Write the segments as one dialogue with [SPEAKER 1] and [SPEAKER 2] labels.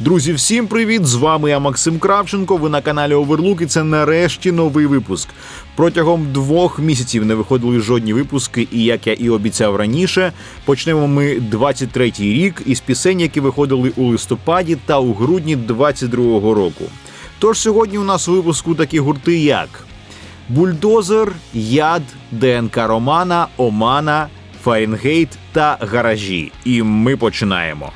[SPEAKER 1] Друзі, всім привіт! З вами я Максим Кравченко. Ви на каналі Оверлук і це нарешті новий випуск. Протягом двох місяців не виходили жодні випуски, і як я і обіцяв раніше, почнемо ми 23-й рік із пісень, які виходили у листопаді та у грудні 22-го року. Тож сьогодні у нас у випуску такі гурти, як Бульдозер, Яд, ДНК Романа, Омана, Фаренгейт та Гаражі. І ми починаємо.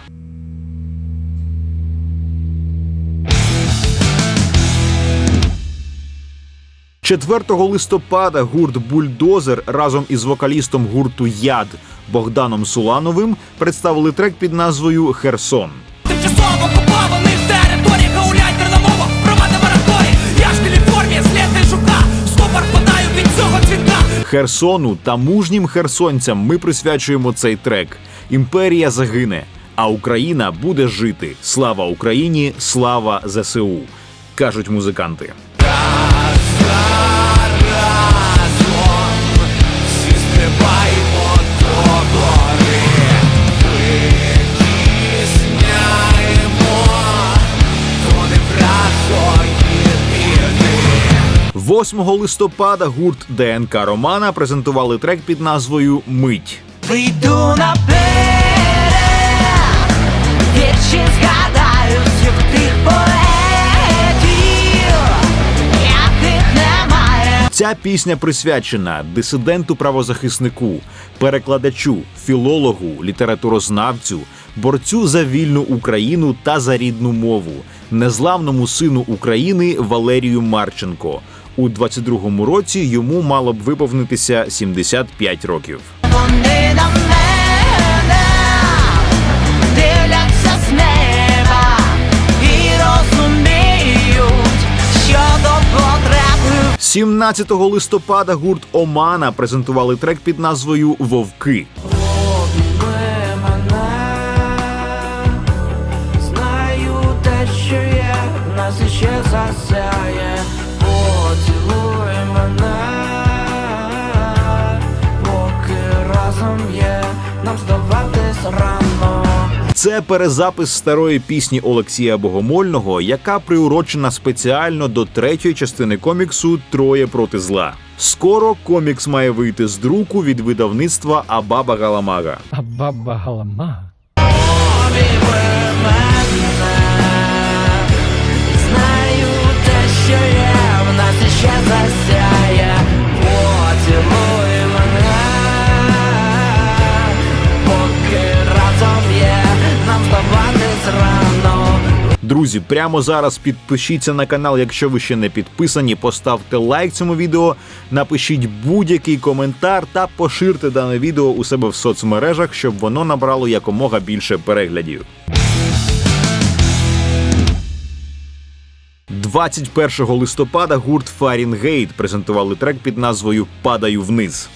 [SPEAKER 1] 4 листопада гурт Бульдозер разом із вокалістом гурту Яд Богданом Сулановим представили трек під назвою Херсон.
[SPEAKER 2] Тимчасово окупованих територій гауляй терномова громада мораторій Я ж Каліфорнії, слід не шука Стопор подаю від цього цвітка
[SPEAKER 1] Херсону та мужнім херсонцям ми присвячуємо цей трек. Імперія загине, а Україна буде жити. Слава Україні! Слава ЗСУ! кажуть музиканти. 8 листопада гурт ДНК Романа презентували трек під назвою Мить.
[SPEAKER 3] Вийду на берег, вірші згадаю всіх тих поетів, яких немає.
[SPEAKER 1] Ця пісня присвячена дисиденту правозахиснику, перекладачу, філологу, літературознавцю, борцю за вільну Україну та за рідну мову, незламному сину України Валерію Марченко. У 22-му році йому мало б виповнитися 75 років.
[SPEAKER 3] Вони на мене дивляться з неба і розуміють, що до потреби
[SPEAKER 1] 17 листопада гурт Омана презентували трек під назвою Вовки.
[SPEAKER 2] Знаю те, що є Нас іще засяє
[SPEAKER 1] Це перезапис старої пісні Олексія Богомольного, яка приурочена спеціально до третьої частини коміксу Троє проти зла. Скоро комікс має вийти з друку від видавництва Абаба Галамага.
[SPEAKER 4] А баба галама.
[SPEAKER 2] Знаю те, що є В нас іще засяє
[SPEAKER 1] Друзі, прямо зараз підпишіться на канал, якщо ви ще не підписані. Поставте лайк цьому відео, напишіть будь-який коментар та поширте дане відео у себе в соцмережах, щоб воно набрало якомога більше переглядів. 21 листопада гурт Фаренгейт презентували трек під назвою Падаю вниз.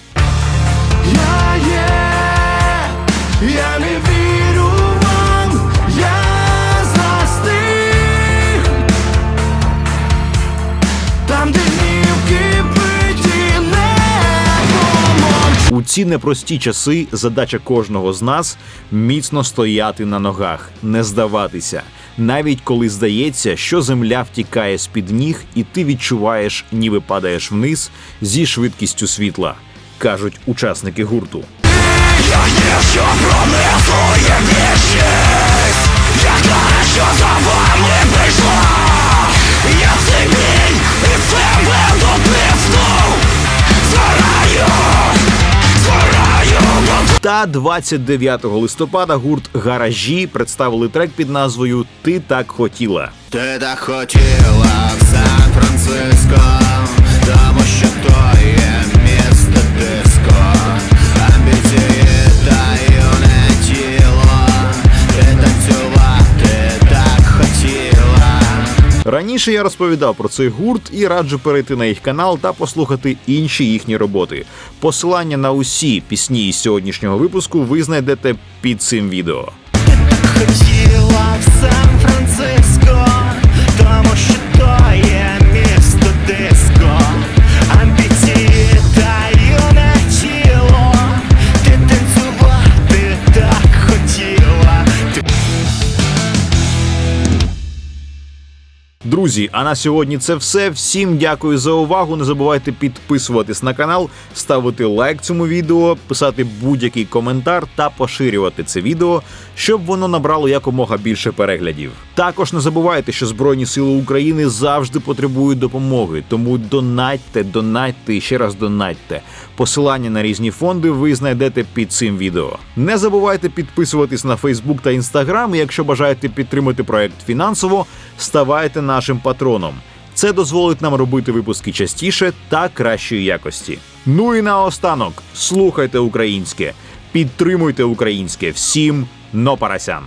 [SPEAKER 1] Ці непрості часи задача кожного з нас міцно стояти на ногах, не здаватися, навіть коли здається, що земля втікає з під ніг, і ти відчуваєш, ніби падаєш вниз зі швидкістю світла, кажуть учасники гурту. Та 29 листопада гурт Гаражі представили трек під назвою Ти так хотіла.
[SPEAKER 5] Ти так хотіла
[SPEAKER 1] Раніше я розповідав про цей гурт і раджу перейти на їх канал та послухати інші їхні роботи. Посилання на усі пісні із сьогоднішнього випуску ви знайдете під цим відео.
[SPEAKER 5] Хотіла в Сан-Франциско, тому що
[SPEAKER 1] Друзі, а на сьогодні це все. Всім дякую за увагу. Не забувайте підписуватись на канал, ставити лайк цьому відео, писати будь-який коментар та поширювати це відео, щоб воно набрало якомога більше переглядів. Також не забувайте, що Збройні Сили України завжди потребують допомоги, тому донатьте, донатьте і ще раз донатьте. Посилання на різні фонди ви знайдете під цим відео. Не забувайте підписуватись на Фейсбук та Інстаграм. Якщо бажаєте підтримати проект фінансово, ставайте нашим патроном. Це дозволить нам робити випуски частіше та кращої якості. Ну і наостанок, слухайте українське, підтримуйте українське. Всім но парасян!